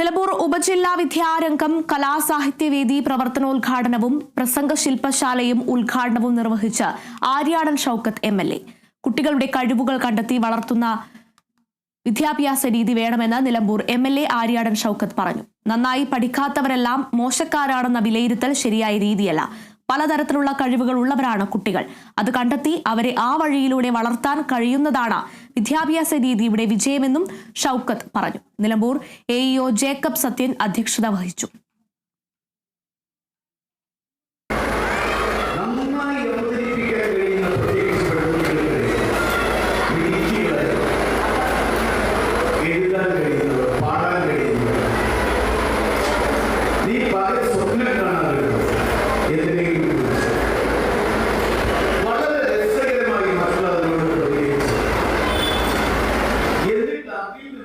നിലമ്പൂർ ഉപജില്ലാ വിദ്യാരംഗം കലാസാഹിത്യവേദി പ്രവർത്തനോദ്ഘാടനവും പ്രസംഗ ശില്പശാലയും ഉദ്ഘാടനവും നിർവഹിച്ച Aryadan Shoukath M L A. കുട്ടികളുടെ കഴിവുകൾ കണ്ടെത്തി വളർത്തുന്ന വിദ്യാഭ്യാസ രീതി വേണമെന്ന് Nilambur M L A Aryadan Shoukath പറഞ്ഞു. നന്നായി പഠിക്കാത്തവരെല്ലാം മോശക്കാരാണെന്ന വിലയിരുത്തൽ ശരിയായ രീതിയല്ല. പലതരത്തിലുള്ള കഴിവുകൾ ഉള്ളവരാണ് കുട്ടികൾ. അത് കണ്ടെത്തി അവരെ ആ വഴിയിലൂടെ വളർത്താൻ കഴിയുന്നതാണ് വിദ്യാഭ്യാസ രീതിയുടെ വിജയമെന്നും ഷൌക്കത്ത് പറഞ്ഞു. Nilambur A E O Jacob Sathyan അധ്യക്ഷത വഹിച്ചു. സ്വപ്നം David